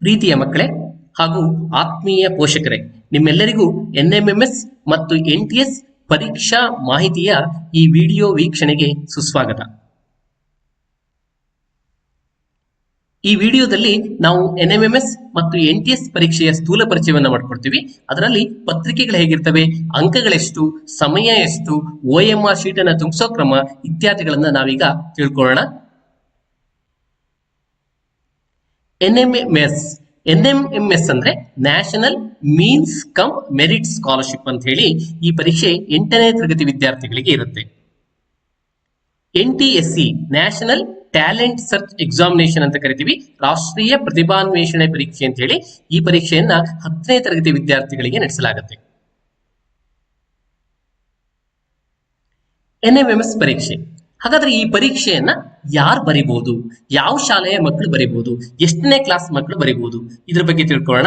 ಪ್ರೀತಿಯ ಮಕ್ಕಳೇ ಹಾಗೂ ಆತ್ಮೀಯ ಪೋಷಕರೇ, ನಿಮ್ಮೆಲ್ಲರಿಗೂ ಎನ್ ಮತ್ತು ಎನ್ ಪರೀಕ್ಷಾ ಮಾಹಿತಿಯ ಈ ವಿಡಿಯೋ ವೀಕ್ಷಣೆಗೆ ಸುಸ್ವಾಗತ. ಈ ವಿಡಿಯೋದಲ್ಲಿ ನಾವು ಎನ್ಎಂಎಂಎಸ್ ಮತ್ತು ಎನ್ ಟಿ ಎಸ್ ಪರೀಕ್ಷೆಯ ಸ್ಥೂಲ ಪರಿಚಯವನ್ನು ಮಾಡ್ಕೊಡ್ತೀವಿ. ಅದರಲ್ಲಿ ಪತ್ರಿಕೆಗಳು ಹೇಗಿರ್ತವೆ, ಅಂಕಗಳೆಷ್ಟು, ಸಮಯ ಎಷ್ಟು, ಓ ಎಂ ಆರ್ ಶೀಟ್ ತುಂಬಿಸೋ ಕ್ರಮ ಇತ್ಯಾದಿಗಳನ್ನ ನಾವೀಗ ತಿಳ್ಕೊಳ್ಳೋಣ. ಎನ್ಎಂಎಂಎಸ್ ಎಸ್ ಅಂದ್ರೆ national means cum merit scholarship ಅಂತ ಹೇಳಿ ಈ ಪರೀಕ್ಷೆ ಎಂಟನೇ ತರಗತಿ ವಿದ್ಯಾರ್ಥಿಗಳಿಗೆ ಇರುತ್ತೆ. N T S C national talent search examination ಅಂತ ಕರಿತೀವಿ. ರಾಷ್ಟ್ರೀಯ ಪ್ರತಿಭಾನ್ವೇಷಣೆ ಪರೀಕ್ಷೆ ಅಂತ ಹೇಳಿ ಈ ಪರೀಕ್ಷೆಯನ್ನ ಹತ್ತನೇ ತರಗತಿ ವಿದ್ಯಾರ್ಥಿಗಳಿಗೆ ನಡೆಸಲಾಗುತ್ತೆ. ಎನ್ಎಂಎಂಎಸ್ ಪರೀಕ್ಷೆ. ಹಾಗಾದ್ರೆ ಈ ಪರೀಕ್ಷೆಯನ್ನ ಯಾರು ಬರಿಬಹುದು ಯಾವ ಶಾಲೆಯ ಮಕ್ಕಳು ಬರಿಬಹುದು ಎಷ್ಟನೇ ಕ್ಲಾಸ್ ಮಕ್ಕಳು ಬರಿಬಹುದು ಇದ್ರ ಬಗ್ಗೆ ತಿಳ್ಕೊಳ್ಳೋಣ.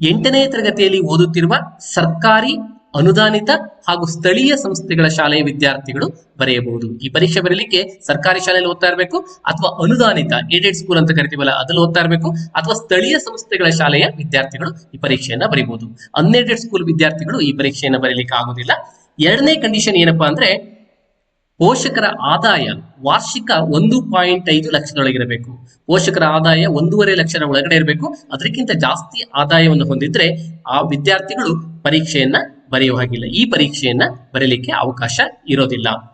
ಎಂಟನೇ ತರಗತಿಯಲ್ಲಿ ಓದುತ್ತಿರುವ ಸರ್ಕಾರಿ, ಅನುದಾನಿತ ಹಾಗೂ ಸ್ಥಳೀಯ ಸಂಸ್ಥೆಗಳ ಶಾಲೆಯ ವಿದ್ಯಾರ್ಥಿಗಳು ಬರೆಯಬಹುದು. ಈ ಪರೀಕ್ಷೆ ಬರೀಲಿಕ್ಕೆ ಸರ್ಕಾರಿ ಶಾಲೆಯಲ್ಲಿ ಓದ್ತಾ ಇರಬೇಕು ಅಥವಾ ಅನುದಾನಿತ ಏಡೆಡ್ ಸ್ಕೂಲ್ ಅಂತ ಕರಿತೀವಲ್ಲ, ಅದ್ರಲ್ಲಿ ಓದ್ತಾ ಇರಬೇಕು ಅಥವಾ ಸ್ಥಳೀಯ ಸಂಸ್ಥೆಗಳ ಶಾಲೆಯ ವಿದ್ಯಾರ್ಥಿಗಳು ಈ ಪರೀಕ್ಷೆಯನ್ನ ಬರೀಬಹುದು ಅನ್ಎಡೆಡ್ ಸ್ಕೂಲ್ ವಿದ್ಯಾರ್ಥಿಗಳು ಈ ಪರೀಕ್ಷೆಯನ್ನ ಬರೀಲಿಕ್ಕೆ ಆಗೋದಿಲ್ಲ. ಎರಡನೇ ಕಂಡೀಷನ್ ಏನಪ್ಪಾ ಅಂದ್ರೆ ಪೋಷಕರ ಆದಾಯ ವಾರ್ಷಿಕ ಒಂದು ಪಾಯಿಂಟ್ ಐದು ಲಕ್ಷದೊಳಗಿರಬೇಕು ಪೋಷಕರ ಆದಾಯ ಒಂದೂವರೆ ಲಕ್ಷದ ಒಳಗಡೆ ಇರಬೇಕು. ಅದಕ್ಕಿಂತ ಜಾಸ್ತಿ ಆದಾಯವನ್ನು ಹೊಂದಿದ್ರೆ ಆ ವಿದ್ಯಾರ್ಥಿಗಳು ಪರೀಕ್ಷೆಯನ್ನ ಬರೆಯುವ ಹಾಗಿಲ್ಲ. ಈ ಪರೀಕ್ಷೆಯನ್ನ ಬರೀಲಿಕ್ಕೆ ಅವಕಾಶ ಇರೋದಿಲ್ಲ.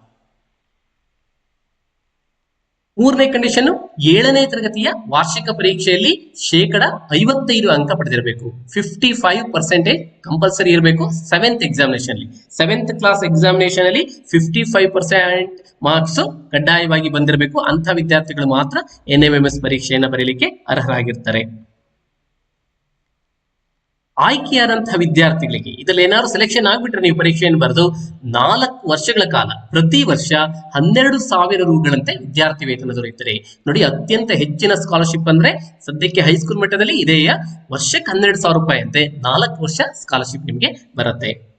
ಮೂರನೇ ಕಂಡೀಷನ್ ಏಳನೇ ತರಗತಿಯ ವಾರ್ಷಿಕ ಪರೀಕ್ಷೆಯಲ್ಲಿ ಶೇಕಡ ಐವತ್ತೈದು ಅಂಕ ಪಡೆದಿರಬೇಕು. ಫಿಫ್ಟಿ ಫೈವ್ ಪರ್ಸೆಂಟೇಜ್ ಕಂಪಲ್ಸರಿ ಇರಬೇಕು ಸೆವೆಂತ್ ಎಕ್ಸಾಮಿನೇಷನ್ ಅಲ್ಲಿ. ಸೆವೆಂತ್ ಕ್ಲಾಸ್ ಎಕ್ಸಾಮಿನೇಷನ್ ಅಲ್ಲಿ ಫಿಫ್ಟಿ ಫೈವ್ ಪರ್ಸೆಂಟ್ ಮಾರ್ಕ್ಸ್ ಕಡ್ಡಾಯವಾಗಿ ಬಂದಿರಬೇಕು. ಅಂತ ವಿದ್ಯಾರ್ಥಿಗಳು ಮಾತ್ರ ಎನ್ ಎಂ ಎಂ ಎಸ್ ಪರೀಕ್ಷೆಯನ್ನು ಬರೀಲಿಕ್ಕೆ ಅರ್ಹರಾಗಿರ್ತಾರೆ. ಆಯ್ಕೆಯಾದಂತಹ ವಿದ್ಯಾರ್ಥಿಗಳಿಗೆ ಇದರಲ್ಲಿ ಏನಾದ್ರು ಸೆಲೆಕ್ಷನ್ ಆಗ್ಬಿಟ್ರೆ ನೀವು ಪರೀಕ್ಷೆಯನ್ನು ಬರೆದು ನಾಲ್ಕು ವರ್ಷಗಳ ಕಾಲ, ಪ್ರತಿ ವರ್ಷ ಹನ್ನೆರಡು ಸಾವಿರ ರೂಗಳಂತೆ ವಿದ್ಯಾರ್ಥಿ ವೇತನ ದೊರೆಯುತ್ತದೆ. ನೋಡಿ, ಅತ್ಯಂತ ಹೆಚ್ಚಿನ ಸ್ಕಾಲರ್ಶಿಪ್ ಅಂದ್ರೆ ಸದ್ಯಕ್ಕೆ ಹೈಸ್ಕೂಲ್ ಮಟ್ಟದಲ್ಲಿ ಇದೆಯ? ವರ್ಷಕ್ಕೆ ಹನ್ನೆರಡು ಸಾವಿರ ರೂಪಾಯಿ ಅಂತೆ. ನಾಲ್ಕು ವರ್ಷ ಸ್ಕಾಲರ್ಶಿಪ್ ನಿಮಗೆ ಬರುತ್ತೆ.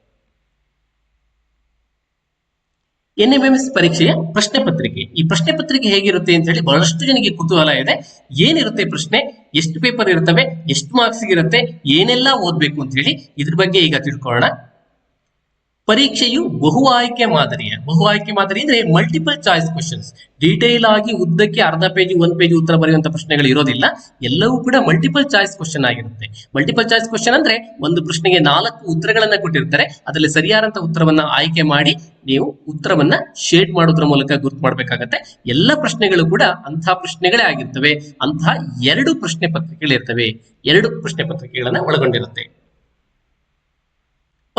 ಎನ್ ಎಂ ಎಂ ಎಸ್ ಪರೀಕ್ಷೆಯ ಪ್ರಶ್ನೆ ಪತ್ರಿಕೆ. ಈ ಪ್ರಶ್ನೆ ಪತ್ರಿಕೆ ಹೇಗಿರುತ್ತೆ ಅಂತ ಹೇಳಿ ಬಹಳಷ್ಟು ಜನಕ್ಕೆ ಕುತೂಹಲ ಇದೆ. ಏನಿರುತ್ತೆ ಪ್ರಶ್ನೆ? ಎಷ್ಟು ಪೇಪರ್ ಇರ್ತವೆ ಎಷ್ಟು ಮಾರ್ಕ್ಸ್ ಇರುತ್ತೆ ಏನೆಲ್ಲ ಓದ್ಬೇಕು ಅಂತ ಹೇಳಿ ಇದ್ರ ಬಗ್ಗೆ ಈಗ ತಿಳ್ಕೊಳ್ಳೋಣ. ಪರೀಕ್ಷೆಯು ಬಹು ಆಯ್ಕೆ ಮಾದರಿಯ, ಬಹು ಆಯ್ಕೆ ಮಾದರಿ ಅಂದ್ರೆ ಮಲ್ಟಿಪಲ್ ಚಾಯ್ಸ್ ಕ್ವಶನ್ಸ್ ಡೀಟೇಲ್ ಆಗಿ ಉದ್ದಕ್ಕೆ ಅರ್ಧ ಪೇಜ್ ಒಂದ್ ಪೇಜ್ ಉತ್ತರ ಬರೆಯುವಂತ ಪ್ರಶ್ನೆಗಳು ಇರೋದಿಲ್ಲ. ಎಲ್ಲವೂ ಕೂಡ ಮಲ್ಟಿಪಲ್ ಚಾಯ್ಸ್ ಕ್ವಶನ್ ಆಗಿರುತ್ತೆ. ಮಲ್ಟಿಪಲ್ ಚಾಯ್ಸ್ ಕ್ವಶನ್ ಅಂದ್ರೆ ಒಂದು ಪ್ರಶ್ನೆಗೆ ನಾಲ್ಕು ಉತ್ತರಗಳನ್ನ ಕೊಟ್ಟಿರ್ತಾರೆ. ಅದರಲ್ಲಿ ಸರಿಯಾದಂತ ಉತ್ತರವನ್ನ ಆಯ್ಕೆ ಮಾಡಿ ನೀವು ಉತ್ತರವನ್ನ ಶೇಡ್ ಮಾಡೋದ್ರ ಮೂಲಕ ಗುರ್ತು ಮಾಡಬೇಕಾಗತ್ತೆ. ಎಲ್ಲ ಪ್ರಶ್ನೆಗಳು ಕೂಡ ಅಂತಹ ಪ್ರಶ್ನೆಗಳೇ ಆಗಿರ್ತವೆ. ಅಂತಹ ಎರಡು ಪ್ರಶ್ನೆ ಪತ್ರಿಕೆಗಳಿರ್ತವೆ. ಎರಡು ಪ್ರಶ್ನೆ ಪತ್ರಿಕೆಗಳನ್ನ ಒಳಗೊಂಡಿರುತ್ತೆ.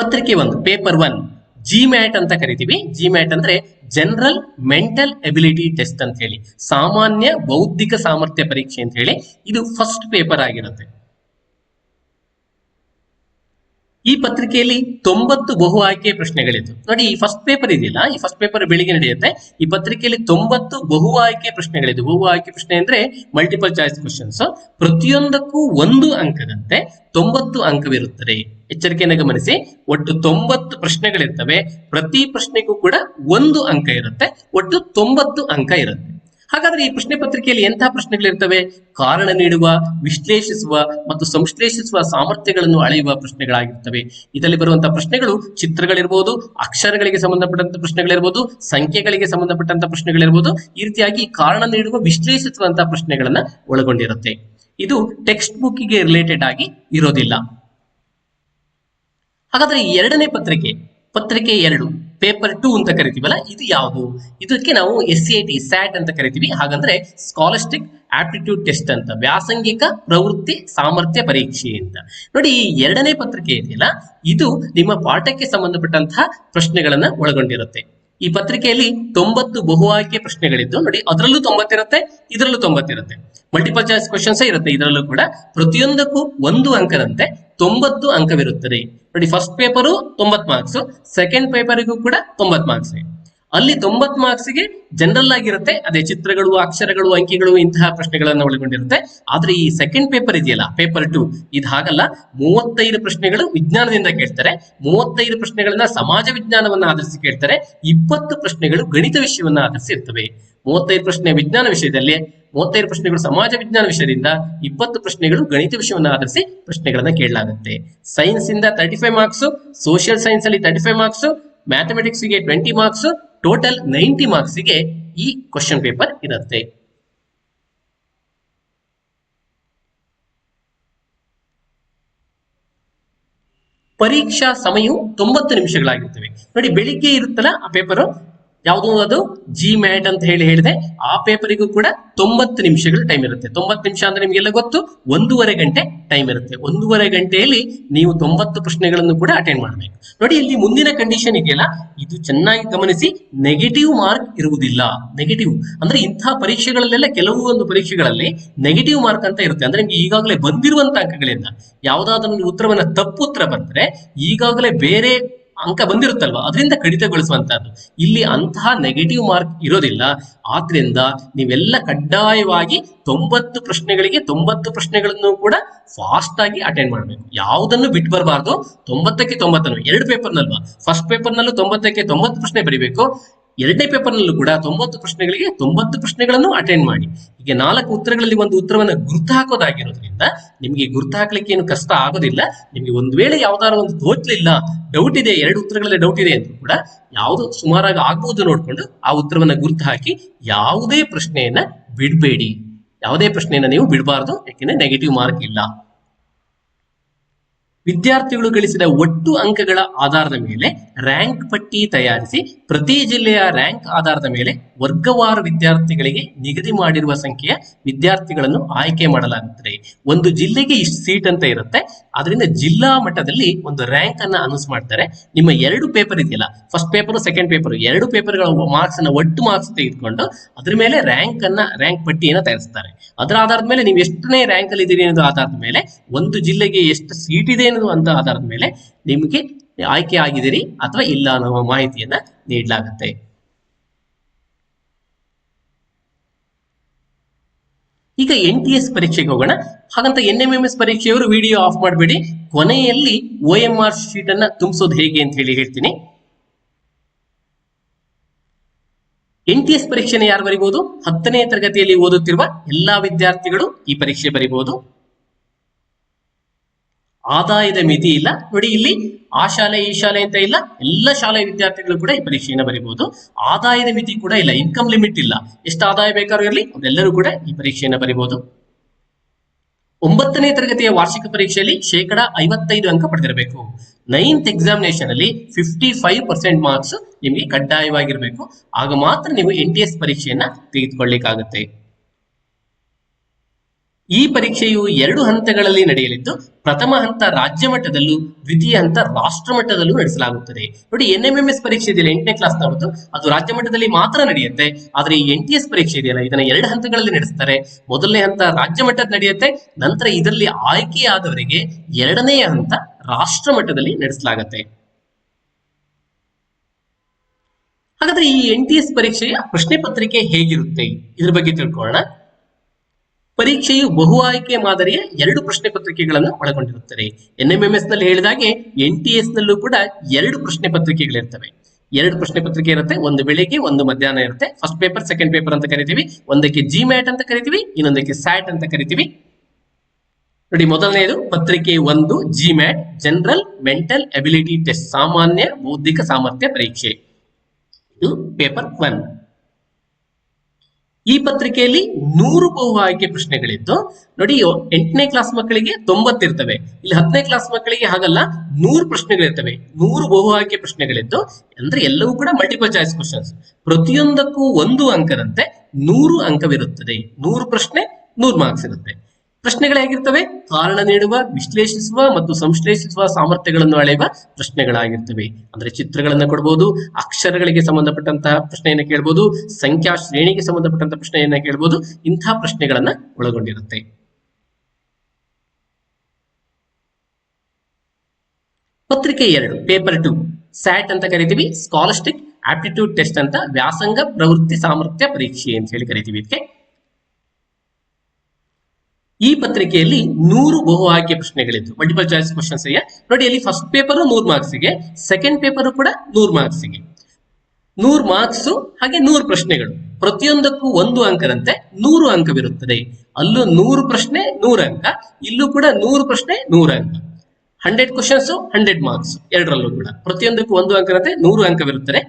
ಪತ್ರಿಕೆ ಒಂದು ಪೇಪರ್ ಒನ್ ಜಿ ಮ್ಯಾಟ್ ಅಂತ ಕರಿತೀವಿ. ಜಿ ಮ್ಯಾಟ್ ಅಂದ್ರೆ ಜನರಲ್ ಮೆಂಟಲ್ ಎಬಿಲಿಟಿ ಟೆಸ್ಟ್ ಅಂತ ಹೇಳಿ. ಸಾಮಾನ್ಯ ಬೌದ್ಧಿಕ ಸಾಮರ್ಥ್ಯ ಪರೀಕ್ಷೆ ಅಂತ ಹೇಳಿ. ಇದು ಫಸ್ಟ್ ಪೇಪರ್ ಆಗಿರುತ್ತೆ. ಈ ಪತ್ರಿಕೆಯಲ್ಲಿ ತೊಂಬತ್ತು ಬಹು ಆಯ್ಕೆ ಪ್ರಶ್ನೆಗಳಿತ್ತು. ನೋಡಿ, ಈ ಫಸ್ಟ್ ಪೇಪರ್ ಇದೆಯಲ್ಲ? ಈ ಫಸ್ಟ್ ಪೇಪರ್ ಬೆಳಿಗ್ಗೆ ನಡೆಯುತ್ತೆ. ಈ ಪತ್ರಿಕೆಯಲ್ಲಿ ತೊಂಬತ್ತು ಬಹು ಆಯ್ಕೆ ಪ್ರಶ್ನೆಗಳಿದ್ದು ಬಹು ಆಯ್ಕೆ ಪ್ರಶ್ನೆ ಅಂದ್ರೆ ಮಲ್ಟಿಪಲ್ ಚಾಯ್ಸ್ ಕ್ವಶನ್ಸ್ ಪ್ರತಿಯೊಂದಕ್ಕೂ ಒಂದು ಅಂಕದಂತೆ ತೊಂಬತ್ತು ಅಂಕವಿರುತ್ತದೆ. ಎಚ್ಚರಿಕೆಯನ್ನು ಗಮನಿಸಿ. ಒಟ್ಟು ತೊಂಬತ್ತು ಪ್ರಶ್ನೆಗಳಿರ್ತವೆ. ಪ್ರತಿ ಪ್ರಶ್ನೆಗೂ ಕೂಡ ಒಂದು ಅಂಕ ಇರುತ್ತೆ. ಒಟ್ಟು ತೊಂಬತ್ತು ಅಂಕ ಇರುತ್ತೆ. ಹಾಗಾದ್ರೆ ಈ ಪ್ರಶ್ನೆ ಪತ್ರಿಕೆಯಲ್ಲಿ ಎಂತಹ ಪ್ರಶ್ನೆಗಳಿರ್ತವೆ? ಕಾರಣ ನೀಡುವ, ವಿಶ್ಲೇಷಿಸುವ ಮತ್ತು ಸಂಶ್ಲೇಷಿಸುವ ಸಾಮರ್ಥ್ಯಗಳನ್ನು ಅಳೆಯುವ ಪ್ರಶ್ನೆಗಳಾಗಿರ್ತವೆ. ಇದರಲ್ಲಿ ಬರುವಂತಹ ಪ್ರಶ್ನೆಗಳು ಚಿತ್ರಗಳಿರ್ಬೋದು, ಅಕ್ಷರಗಳಿಗೆ ಸಂಬಂಧಪಟ್ಟಂತ ಪ್ರಶ್ನೆಗಳಿರ್ಬೋದು, ಸಂಖ್ಯೆಗಳಿಗೆ ಸಂಬಂಧಪಟ್ಟಂತ ಪ್ರಶ್ನೆಗಳಿರ್ಬೋದು, ಈ ರೀತಿಯಾಗಿ ಕಾರಣ ನೀಡುವ ವಿಶ್ಲೇಷಿಸುವಂತಹ ಪ್ರಶ್ನೆಗಳನ್ನ ಒಳಗೊಂಡಿರುತ್ತೆ. ಇದು ಟೆಕ್ಸ್ಟ್ ಬುಕ್ಕಿಗೆ ರಿಲೇಟೆಡ್ ಆಗಿ ಇರೋದಿಲ್ಲ. ಹಾಗಾದ್ರೆ ಎರಡನೇ ಪತ್ರಿಕೆ ಪತ್ರಿಕೆ ಎರಡು ಪೇಪರ್ ಟೂ ಅಂತ ಕರಿತೀವಲ್ಲ, ಇದು ಯಾವುದು? ಇದಕ್ಕೆ ನಾವು S C I T SAT ಅಂತ ಕರಿತೀವಿ. ಹಾಗಂದ್ರೆ ಸ್ಕಾಲರ್ಸ್ಟಿಕ್ ಆಪ್ಟಿಟ್ಯೂಡ್ ಟೆಸ್ಟ್ ಅಂತ, ವ್ಯಾಸಂಗಿಕ ಪ್ರವೃತ್ತಿ ಸಾಮರ್ಥ್ಯ ಪರೀಕ್ಷೆ ಅಂತ. ನೋಡಿ, ಈ ಎರಡನೇ ಪತ್ರಿಕೆ ಇದೆಯಲ್ಲ, ಇದು ನಿಮ್ಮ ಪಾಠಕ್ಕೆ ಸಂಬಂಧಪಟ್ಟಂತಹ ಪ್ರಶ್ನೆಗಳನ್ನ ಒಳಗೊಂಡಿರುತ್ತೆ. ಈ ಪತ್ರಿಕೆಯಲ್ಲಿ ತೊಂಬತ್ತು ಬಹು ಆಯ್ಕೆ ಪ್ರಶ್ನೆಗಳಿದ್ದು, ನೋಡಿ, ಅದರಲ್ಲೂ ತೊಂಬತ್ತಿರುತ್ತೆ, ಇದರಲ್ಲೂ ತೊಂಬತ್ತಿರುತ್ತೆ. ಮಲ್ಟಿಪಲ್ ಚಾಯ್ಸ್ ಕ್ವಶನ್ಸ್ ಇರುತ್ತೆ, ಇದರಲ್ಲೂ ಕೂಡ. ಪ್ರತಿಯೊಂದಕ್ಕೂ ಒಂದು ಅಂಕದಂತೆ ತೊಂಬತ್ತು ಅಂಕವಿರುತ್ತದೆ. ನೋಡಿ ಫಸ್ಟ್ ಪೇಪರು ತೊಂಬತ್ ಮಾರ್ಕ್ಸ್ ಸೆಕೆಂಡ್ ಪೇಪರಿಗೂ ಕೂಡ ತೊಂಬತ್ ಮಾರ್ಕ್ಸ್ ಅಲ್ಲಿ ತೊಂಬತ್ ಮಾರ್ಕ್ಸ್ಗೆ ಜನರಲ್ ಆಗಿರುತ್ತೆ. ಅದೇ ಚಿತ್ರಗಳು, ಅಕ್ಷರಗಳು, ಅಂಕಿಗಳು, ಇಂತಹ ಪ್ರಶ್ನೆಗಳನ್ನು ಒಳಗೊಂಡಿರುತ್ತೆ. ಆದ್ರೆ ಈ ಸೆಕೆಂಡ್ ಪೇಪರ್ ಇದೆಯಲ್ಲ ಪೇಪರ್ ಟು ಇದು ಹಾಗಲ್ಲ. ಮೂವತ್ತೈದು ಪ್ರಶ್ನೆಗಳು ವಿಜ್ಞಾನದಿಂದ ಕೇಳ್ತಾರೆ. ಮೂವತ್ತೈದು ಪ್ರಶ್ನೆಗಳನ್ನ ಸಮಾಜ ವಿಜ್ಞಾನವನ್ನ ಆಧರಿಸಿ ಕೇಳ್ತಾರೆ. ಇಪ್ಪತ್ತು ಪ್ರಶ್ನೆಗಳು ಗಣಿತ ವಿಷಯವನ್ನ ಆಧರಿಸಿ ಇರ್ತವೆ. ಮೂವತ್ತೈದು ಪ್ರಶ್ನೆ ವಿಜ್ಞಾನ ವಿಷಯದಲ್ಲಿ, ಮೂವತ್ತೈದು ಪ್ರಶ್ನೆಗಳು ಸಮಾಜ ವಿಜ್ಞಾನ ವಿಷಯದಿಂದ, ಇಪ್ಪತ್ತು ಪ್ರಶ್ನೆಗಳು ಗಣಿತ ವಿಷಯವನ್ನು ಆಧರಿಸಿ ಪ್ರಶ್ನೆಗಳನ್ನ ಕೇಳಲಾಗುತ್ತೆ. ಸೈನ್ಸ್ ಇಂದ thirty five marks social science ಅಲ್ಲಿ ತರ್ಟಿ ಫೈವ್ ಮಾರ್ಕ್ಸ್ ಮ್ಯಾಥಮೆಟಿಕ್ಸ್ಗೆ ಟ್ವೆಂಟಿ ಮಾರ್ಕ್ಸ್ ಟೋಟಲ್ ನೈಂಟಿ ಮಾರ್ಕ್ಸ್ಗೆ ಈ ಕ್ವಶನ್ ಪೇಪರ್ ಇರುತ್ತೆ. ಪರೀಕ್ಷಾ ಸಮಯವು ತೊಂಬತ್ತು ನಿಮಿಷಗಳಾಗಿರ್ತವೆ. ನೋಡಿ, ಬೆಳಿಗ್ಗೆ ಇರುತ್ತಲ್ಲ ಆ ಪೇಪರ್ ಯಾವುದು ಅದು? ಜಿ ಮ್ಯಾಟ್ ಅಂತ ಹೇಳಿ ಹೇಳಿದೆ. ಆ ಪೇಪರಿಗೂ ಕೂಡ ತೊಂಬತ್ತು ನಿಮಿಷಗಳು ಟೈಮ್ ಇರುತ್ತೆ. ತೊಂಬತ್ತು ನಿಮಿಷ ಅಂದ್ರೆ ನಿಮಗೆಲ್ಲ ಗೊತ್ತು, ಒಂದೂವರೆ ಗಂಟೆ ಟೈಮ್ ಇರುತ್ತೆ. ಒಂದೂವರೆ ಗಂಟೆಯಲ್ಲಿ ನೀವು ತೊಂಬತ್ತು ಪ್ರಶ್ನೆಗಳನ್ನು ಕೂಡ ಅಟೆಂಡ್ ಮಾಡಬೇಕು. ನೋಡಿ, ಇಲ್ಲಿ ಮುಂದಿನ ಕಂಡೀಷನ್ ಇದೆಯಲ್ಲ? ಇದು ಚೆನ್ನಾಗಿ ಗಮನಿಸಿ ನೆಗೆಟಿವ್ ಮಾರ್ಕ್ ಇರುವುದಿಲ್ಲ. ನೆಗೆಟಿವ್ ಅಂದ್ರೆ ಇಂತಹ ಪರೀಕ್ಷೆಗಳಲ್ಲೆಲ್ಲ ಕೆಲವು ಒಂದು ಪರೀಕ್ಷೆಗಳಲ್ಲಿ ನೆಗೆಟಿವ್ ಮಾರ್ಕ್ ಅಂತ ಇರುತ್ತೆ. ಅಂದ್ರೆ ನಿಮ್ಗೆ ಈಗಾಗಲೇ ಬಂದಿರುವಂತ ಅಂಕಗಳಿಂದ. ಯಾವುದಾದ್ರೂ ಉತ್ತರವನ್ನ ತಪ್ಪು ಉತ್ತರ ಬಂದ್ರೆ ಈಗಾಗಲೇ ಬೇರೆ ಅಂಕ ಬಂದಿರುತ್ತಲ್ವಾ? ಅದರಿಂದ ಕಡಿತಗೊಳಿಸುವಂತಹದ್ದು. ಇಲ್ಲಿ ಅಂತಹ ನೆಗೆಟಿವ್ ಮಾರ್ಕ್ ಇರೋದಿಲ್ಲ. ಆದ್ರಿಂದ ನೀವೆಲ್ಲ ಕಡ್ಡಾಯವಾಗಿ ತೊಂಬತ್ತು ಪ್ರಶ್ನೆಗಳಿಗೆ ತೊಂಬತ್ತು ಪ್ರಶ್ನೆಗಳನ್ನು ಕೂಡ ಫಾಸ್ಟ್ ಆಗಿ ಅಟೆಂಡ್ ಮಾಡಬೇಕು. ಯಾವುದನ್ನು ಬಿಟ್ಟು ಬರಬಾರ್ದು ತೊಂಬತ್ತಕ್ಕೆ ತೊಂಬತ್ತನ್ನು. ಎರಡು ಪೇಪರ್ನಲ್ವಾ ಫಸ್ಟ್ ಪೇಪರ್ನಲ್ಲೂ ತೊಂಬತ್ತಕ್ಕೆ ತೊಂಬತ್ತು ಪ್ರಶ್ನೆ ಬರೀಬೇಕು. ಎರಡನೇ ಪೇಪರ್ನಲ್ಲೂ ಕೂಡ ತೊಂಬತ್ತು ಪ್ರಶ್ನೆಗಳಿಗೆ ತೊಂಬತ್ತು ಪ್ರಶ್ನೆಗಳನ್ನು ಅಟೆಂಡ್ ಮಾಡಿ. ಹೀಗೆ ನಾಲ್ಕು ಉತ್ತರಗಳಲ್ಲಿ ಒಂದು ಉತ್ತರವನ್ನು ಗುರುತು ಹಾಕೋದಾಗಿರೋದ್ರಿಂದ ನಿಮಗೆ ಗುರುತು ಹಾಕ್ಲಿಕ್ಕೆ ಏನು ಕಷ್ಟ ಆಗೋದಿಲ್ಲ. ನಿಮಗೆ ಒಂದು ವೇಳೆ ಯಾವ್ದಾದ್ರು ಒಂದು ತೋಚ್ಲಿಲ್ಲ ಡೌಟ್ ಇದೆ, ಎರಡು ಉತ್ತರಗಳಲ್ಲಿ ಡೌಟ್ ಇದೆ ಅಂತ ಕೂಡ ಯಾವುದು ಸುಮಾರಾಗಿ ಆಗ್ಬಹುದು ನೋಡ್ಕೊಂಡು ಆ ಉತ್ತರವನ್ನು ಗುರುತು ಹಾಕಿ ಯಾವುದೇ ಪ್ರಶ್ನೆಯನ್ನ ಬಿಡಬೇಡಿ. ಯಾವುದೇ ಪ್ರಶ್ನೆಯನ್ನ ನೀವು ಬಿಡಬಾರ್ದು, ಯಾಕೆಂದ್ರೆ ನೆಗೆಟಿವ್ ಮಾರ್ಕ್ ಇಲ್ಲ. ವಿದ್ಯಾರ್ಥಿಗಳು ಗಳಿಸಿದ ಒಟ್ಟು ಅಂಕಗಳ ಆಧಾರದ ಮೇಲೆ ರ್ಯಾಂಕ್ ಪಟ್ಟಿ ತಯಾರಿಸಿ ಪ್ರತಿ ಜಿಲ್ಲೆಯ ರ್ಯಾಂಕ್ ಆಧಾರದ ಮೇಲೆ ವರ್ಗವಾರು ವಿದ್ಯಾರ್ಥಿಗಳಿಗೆ ನಿಗದಿ ಮಾಡಿರುವ ಸಂಖ್ಯೆಯ ವಿದ್ಯಾರ್ಥಿಗಳನ್ನು ಆಯ್ಕೆ ಮಾಡಲಾಗುತ್ತದೆ. ಒಂದು ಜಿಲ್ಲೆಗೆ ಇಷ್ಟು ಸೀಟ್ ಅಂತ ಇರುತ್ತೆ. ಅದರಿಂದ ಜಿಲ್ಲಾ ಮಟ್ಟದಲ್ಲಿ ಒಂದು ರ್ಯಾಂಕ್ ಅನ್ನ ಅನೌನ್ಸ್ ಮಾಡ್ತಾರೆ. ನಿಮ್ಮ ಎರಡು ಪೇಪರ್ ಇದೆಯಲ್ಲ ಫಸ್ಟ್ ಪೇಪರ್ ಸೆಕೆಂಡ್ ಪೇಪರ್ ಎರಡು ಪೇಪರ್ಗಳ ಮಾರ್ಕ್ಸ್ ಅನ್ನ ಒಟ್ಟು ಮಾರ್ಕ್ಸ್ ತೆಗೆದುಕೊಂಡು ಅದ್ರ ಮೇಲೆ ರ್ಯಾಂಕ್ ಅನ್ನ ರ್ಯಾಂಕ್ ಪಟ್ಟಿಯನ್ನು ತಯಾರಿಸ್ತಾರೆ. ಅದರ ಆಧಾರದ ಮೇಲೆ ನೀವು ಎಷ್ಟನೇ ರ್ಯಾಂಕ್ ಅಲ್ಲಿ ಇದ್ದೀರಿ ಅನ್ನೋದು ಆಧಾರದ ಮೇಲೆ, ಒಂದು ಜಿಲ್ಲೆಗೆ ಎಷ್ಟು ಸೀಟ್ ಇದೆ ಅನ್ನೋದು ಅಂತ ಆಧಾರದ ಮೇಲೆ ನಿಮಗೆ ಆಯ್ಕೆ ಆಗಿದ್ದೀರಿ ಅಥವಾ ಇಲ್ಲ ಅನ್ನೋ ಮಾಹಿತಿಯನ್ನ ನೀಡಲಾಗುತ್ತೆ. ಈಗ ಎನ್ ಟಿ ಎಸ್ ಪರೀಕ್ಷೆಗೆ ಹೋಗೋಣ. ಹಾಗಂತ ಎನ್ ಎಂ ಎಂ ಎಸ್ ಪರೀಕ್ಷೆಯವರು ವಿಡಿಯೋ ಆಫ್ ಮಾಡಬೇಡಿ. ಕೊನೆಯಲ್ಲಿ ಒ ಎಂ ಆರ್ ಶೀಟ್ ಅನ್ನ ತುಂಬಿಸೋದು ಹೇಗೆ ಅಂತ ಹೇಳಿ ಹೇಳ್ತೀನಿ. ಎನ್ ಟಿ ಎಸ್ ಪರೀಕ್ಷೆನ ಯಾರು ಬರಿಬಹುದು ಹತ್ತನೇ ತರಗತಿಯಲ್ಲಿ ಓದುತ್ತಿರುವ ಎಲ್ಲಾ ವಿದ್ಯಾರ್ಥಿಗಳು ಈ ಪರೀಕ್ಷೆ ಬರಿಬಹುದು ಆದಾಯದ ಮಿತಿ ಇಲ್ಲ. ನೋಡಿ ಇಲ್ಲಿ ಆ ಶಾಲೆ, ಈ ಶಾಲೆ ಅಂತ ಇಲ್ಲ. ಎಲ್ಲ ಶಾಲೆ ವಿದ್ಯಾರ್ಥಿಗಳು ಕೂಡ ಈ ಪರೀಕ್ಷೆಯನ್ನು ಬರೀಬಹುದು. ಆದಾಯದ ಮಿತಿ ಕೂಡ ಇಲ್ಲ. ಇನ್ಕಮ್ ಲಿಮಿಟ್ ಇಲ್ಲ. ಎಷ್ಟು ಆದಾಯ ಬೇಕಾದ್ರೂ ಇರಲಿ, ಅವರೆಲ್ಲರೂ ಕೂಡ ಈ ಪರೀಕ್ಷೆಯನ್ನು ಬರೀಬಹುದು. ಒಂಬತ್ತನೇ ತರಗತಿಯ ವಾರ್ಷಿಕ ಪರೀಕ್ಷೆಯಲ್ಲಿ ಶೇಕಡ ಐವತ್ತೈದು ಅಂಕ ಪಡೆದಿರಬೇಕು. ನೈನ್ತ್ ಎಕ್ಸಾಮಿನೇಷನ್ ಅಲ್ಲಿ ಫಿಫ್ಟಿ ಫೈವ್ ಪರ್ಸೆಂಟ್ ಮಾರ್ಕ್ಸ್ ನಿಮಗೆ ಕಡ್ಡಾಯವಾಗಿರಬೇಕು. ಆಗ ಮಾತ್ರ ನೀವು ಎನ್ ಟಿ ಎಸ್ ಪರೀಕ್ಷೆಯನ್ನ ತೆಗೆದುಕೊಳ್ಳಿಕ್ಕಾಗುತ್ತೆ. ಈ ಪರೀಕ್ಷೆಯು ಎರಡು ಹಂತಗಳಲ್ಲಿ ನಡೆಯಲಿದ್ದು, ಪ್ರಥಮ ಹಂತ ರಾಜ್ಯ ಮಟ್ಟದಲ್ಲೂ, ದ್ವಿತೀಯ ಹಂತ ರಾಷ್ಟ್ರ ಮಟ್ಟದಲ್ಲೂ ನಡೆಸಲಾಗುತ್ತದೆ. ನೋಡಿ ಎನ್ ಎಂ ಎಂ ಎಸ್ ಪರೀಕ್ಷೆ ಇದೆಯಲ್ಲ, ಎಂಟನೇ ಕ್ಲಾಸ್ ನವತ್ತು ಅದು ರಾಜ್ಯ ಮಟ್ಟದಲ್ಲಿ ಮಾತ್ರ ನಡೆಯುತ್ತೆ. ಆದ್ರೆ ಈ ಎನ್ ಟಿ ಎಸ್ ಪರೀಕ್ಷೆ ಇದೆಯಲ್ಲ, ಇದನ್ನ ಎರಡು ಹಂತಗಳಲ್ಲಿ ನಡೆಸ್ತಾರೆ. ಮೊದಲನೇ ಹಂತ ರಾಜ್ಯ ಮಟ್ಟದ ನಡೆಯುತ್ತೆ, ನಂತರ ಇದರಲ್ಲಿ ಆಯ್ಕೆಯಾದವರಿಗೆ ಎರಡನೇ ಹಂತ ರಾಷ್ಟ್ರ ಮಟ್ಟದಲ್ಲಿ ನಡೆಸಲಾಗುತ್ತೆ. ಹಾಗಾದ್ರೆ ಈ ಎನ್ ಟಿ ಎಸ್ ಪರೀಕ್ಷೆಯ ಪ್ರಶ್ನೆ ಪತ್ರಿಕೆ ಹೇಗಿರುತ್ತೆ? ಇದ್ರ ಬಗ್ಗೆ ತಿಳ್ಕೊಳ್ಳೋಣ. ಪರೀಕ್ಷೆಯು ಬಹು ಆಯ್ಕೆ ಮಾದರಿಯ ಎರಡು ಪ್ರಶ್ನೆ ಪತ್ರಿಕೆಗಳನ್ನು ಒಳಗೊಂಡಿರುತ್ತದೆ. ಎನ್ ಎಂ ಎಂ ಎಸ್ನಲ್ಲಿ ಹೇಳಿದಾಗೆ ಎನ್ ಟಿ ಎಸ್ ನಲ್ಲೂ ಕೂಡ ಎರಡು ಪ್ರಶ್ನೆ ಪತ್ರಿಕೆಗಳಿರ್ತವೆ. ಎರಡು ಪ್ರಶ್ನೆ ಪತ್ರಿಕೆ ಇರುತ್ತೆ, ಒಂದು ಬೆಳಿಗ್ಗೆ, ಒಂದು ಮಧ್ಯಾಹ್ನ ಇರುತ್ತೆ. ಫಸ್ಟ್ ಪೇಪರ್ ಸೆಕೆಂಡ್ ಪೇಪರ್ ಅಂತ ಕರಿತೀವಿ. ಒಂದಕ್ಕೆ ಜಿ ಮ್ಯಾಟ್ ಅಂತ ಕರಿತೀವಿ, ಇನ್ನೊಂದಕ್ಕೆ ಸ್ಯಾಟ್ ಅಂತ ಕರಿತೀವಿ. ನೋಡಿ, ಮೊದಲನೆಯದು ಪತ್ರಿಕೆ ಒಂದು G MAT general mental ability test ಸಾಮಾನ್ಯ ಬೌದ್ಧಿಕ ಸಾಮರ್ಥ್ಯ ಪರೀಕ್ಷೆ. ಇದು ಪೇಪರ್ ಒನ್ ಈ ಪತ್ರಿಕೆಯಲ್ಲಿ ನೂರು ಬಹು ಆಯ್ಕೆ ಪ್ರಶ್ನೆಗಳಿದ್ದು, ನೋಡಿ ಎಂಟನೇ ಕ್ಲಾಸ್ ಮಕ್ಕಳಿಗೆ ತೊಂಬತ್ತಿರ್ತವೆ. ಇಲ್ಲಿ ಹತ್ತನೇ ಕ್ಲಾಸ್ ಮಕ್ಕಳಿಗೆ ಹಾಗಲ್ಲ, ನೂರು ಪ್ರಶ್ನೆಗಳಿರ್ತವೆ. ನೂರು ಬಹು ಆಯ್ಕೆ ಪ್ರಶ್ನೆಗಳಿದ್ದು, ಅಂದ್ರೆ ಎಲ್ಲವೂ ಕೂಡ ಮಲ್ಟಿಪಲ್ ಚಾಯ್ಸ್ ಕ್ವಶನ್ಸ್ ಪ್ರತಿಯೊಂದಕ್ಕೂ ಒಂದು ಅಂಕದಂತೆ ನೂರು ಅಂಕವಿರುತ್ತದೆ. ನೂರು ಪ್ರಶ್ನೆ ನೂರು ಮಾರ್ಕ್ಸ್ ಇರುತ್ತೆ. ಪ್ರಶ್ನೆಗಳು ಹೇಗಿರ್ತವೆ? ಕಾರಣ ನೀಡುವ, ವಿಶ್ಲೇಷಿಸುವ ಮತ್ತು ಸಂಶ್ಲೇಷಿಸುವ ಸಾಮರ್ಥ್ಯಗಳನ್ನು ಅಳೆಯುವ ಪ್ರಶ್ನೆಗಳಾಗಿರ್ತವೆ. ಅಂದ್ರೆ ಚಿತ್ರಗಳನ್ನ ಕೊಡಬಹುದು ಅಕ್ಷರಗಳಿಗೆ ಸಂಬಂಧಪಟ್ಟಂತಹ ಪ್ರಶ್ನೆಯನ್ನ ಕೇಳಬಹುದು ಸಂಖ್ಯಾ ಶ್ರೇಣಿಗೆ ಸಂಬಂಧಪಟ್ಟಂತಹ ಪ್ರಶ್ನೆಯನ್ನ ಕೇಳಬಹುದು ಇಂತಹ ಪ್ರಶ್ನೆಗಳನ್ನ ಒಳಗೊಂಡಿರುತ್ತೆ. ಪತ್ರಿಕೆ ಎರಡು, ಪೇಪರ್ ಟು, ಸ್ಯಾಟ್ ಅಂತ ಕರಿತೀವಿ ಸ್ಕಾಲರ್ಸ್ಟಿಕ್ ಆಪ್ಟಿಟ್ಯೂಡ್ ಟೆಸ್ಟ್ ಅಂತ ವ್ಯಾಸಂಗ ಪ್ರವೃತ್ತಿ ಸಾಮರ್ಥ್ಯ ಪರೀಕ್ಷೆ ಅಂತ ಹೇಳಿ ಕರಿತೀವಿ ಇದಕ್ಕೆ. ಈ ಪತ್ರಿಕೆಯಲ್ಲಿ ನೂರು ಬಹು ಆಯ್ಕೆ ಪ್ರಶ್ನೆಗಳಿದ್ದು ಮಲ್ಟಿಪಲ್ ಚಾಯ್ಸ್ ಕ್ವಶನ್ಸ್ ನೋಡಿ, ಅಲ್ಲಿ ಫಸ್ಟ್ ಪೇಪರ್ ನೂರು ಮಾರ್ಕ್ಸಿಗೆ ಸೆಕೆಂಡ್ ಪೇಪರ್ ಕೂಡ ನೂರು ಮಾರ್ಕ್ಸ್ಗೆ ನೂರು ಮಾರ್ಕ್ಸ್ ಹಾಗೆ ನೂರು ಪ್ರಶ್ನೆಗಳು. ಪ್ರತಿಯೊಂದಕ್ಕೂ ಒಂದು ಅಂಕದಂತೆ ನೂರು ಅಂಕವಿರುತ್ತದೆ. ಅಲ್ಲೂ ನೂರು ಪ್ರಶ್ನೆ, ನೂರು ಅಂಕ. ಇಲ್ಲೂ ಕೂಡ ನೂರು ಪ್ರಶ್ನೆ, ನೂರು ಅಂಕ. ಹಂಡ್ರೆಡ್ ಕ್ವಶನ್ಸ್ ಹಂಡ್ರೆಡ್ ಮಾರ್ಕ್ಸ್ ಎರಡರಲ್ಲೂ ಕೂಡ. ಪ್ರತಿಯೊಂದಕ್ಕೂ ಒಂದು ಅಂಕದಂತೆ ನೂರು ಅಂಕವಿರುತ್ತದೆ.